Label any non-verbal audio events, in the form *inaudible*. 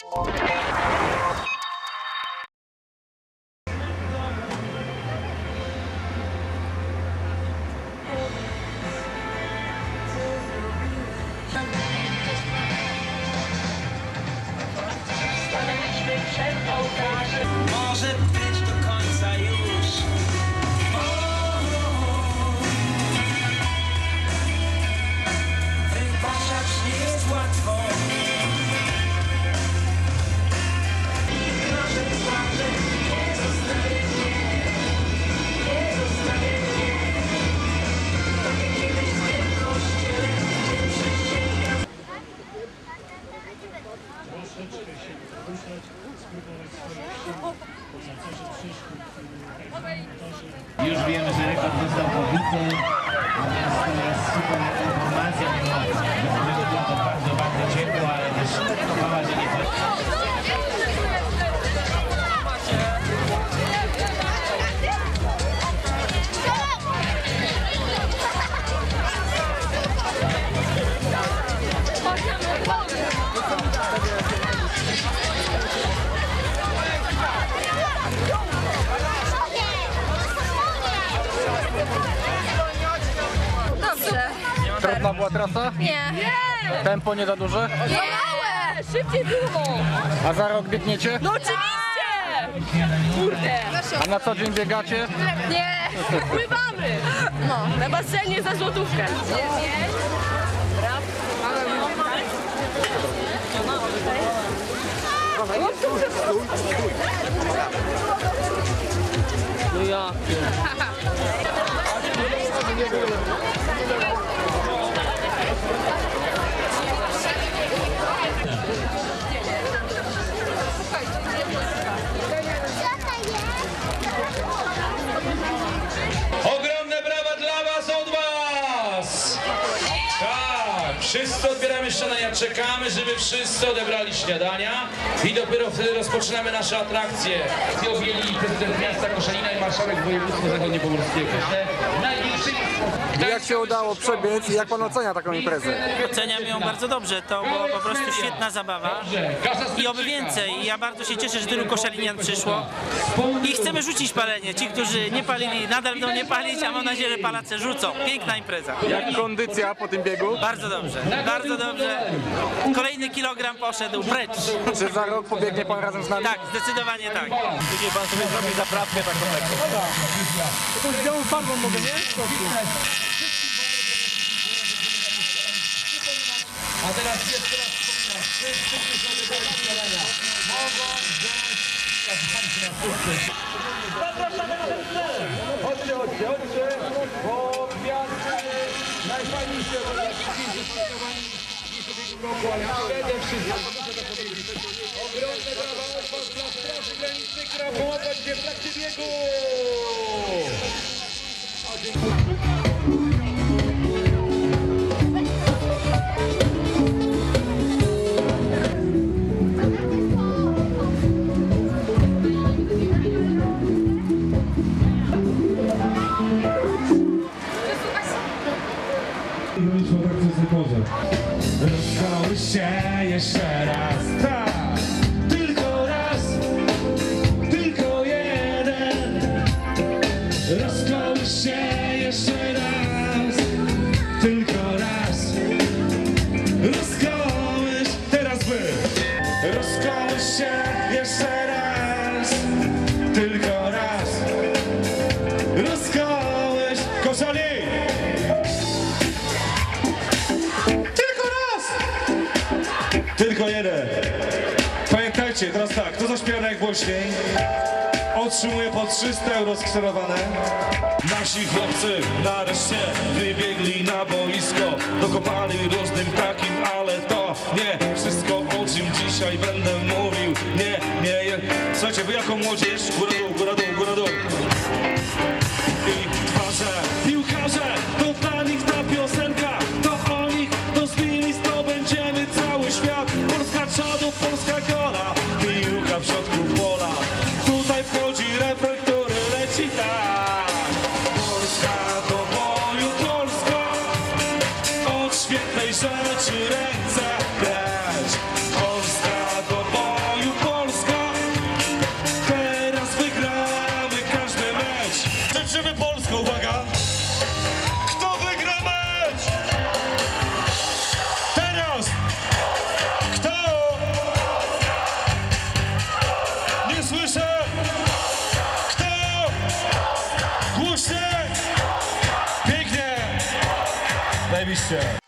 Thank. Już wiemy, że rekord został pobity, natomiast to jest super informacja, mimo Trudna była trasa? Nie. Tempo nie za duże? Za małe! Szybciej było! A za rok biegniecie? No oczywiście! Kurde! A na co dzień biegacie? Nie! Pływamy! No, na basenie za złotówkę. No ja. *laughs* śniadania, czekamy, żeby wszyscy odebrali śniadania i dopiero wtedy rozpoczynamy nasze atrakcje. I objęli prezydent miasta Koszalina i marszałek województwa zachodniopomorskiego. Jak się udało przebiec i jak pan ocenia taką imprezę? Oceniam ją bardzo dobrze. To była po prostu świetna zabawa. I oby więcej. I ja bardzo się cieszę, że tylu koszalinian przyszło. I chcemy rzucić palenie. Ci, którzy nie palili, nadal będą nie palić, a mam nadzieję, że palacze rzucą. Piękna impreza. Jak kondycja po tym biegu? Bardzo dobrze, bardzo dobrze. Kolejny kilogram poszedł precz. Czy za rok pobiegnie pan razem z nami? Tak, zdecydowanie tak. Później pan sobie zrobi zaprawkę taką taką. Jakąś białą farbą mogę, nie? A teraz jeszcze raz wspominam, wszyscy, którzy odebrali śniadania, mogą wziąć. Zapraszamy na ten cel! Chodźcie, chodźcie, chodźcie, bo gwiazdy najfajniejsze w ubiegłym roku, ale przede wszystkim ogromne brawa od Was dla Straży Granicznej, która pomogła Ci w trakcie biegu! Rozkoły się jeszcze raz, tak, Tylko jeden. Pamiętajcie, teraz tak, kto zaśpiewa najgłośniej, otrzymuje po 300 euro skserowane. Nasi chłopcy nareszcie wybiegli na boisko, dokopali różnym takim, ale to nie wszystko, o czym dzisiaj będę mówił. Nie, nie. Słuchajcie, wy jako młodzież, góra dół, góra dół, góra dół. I We show.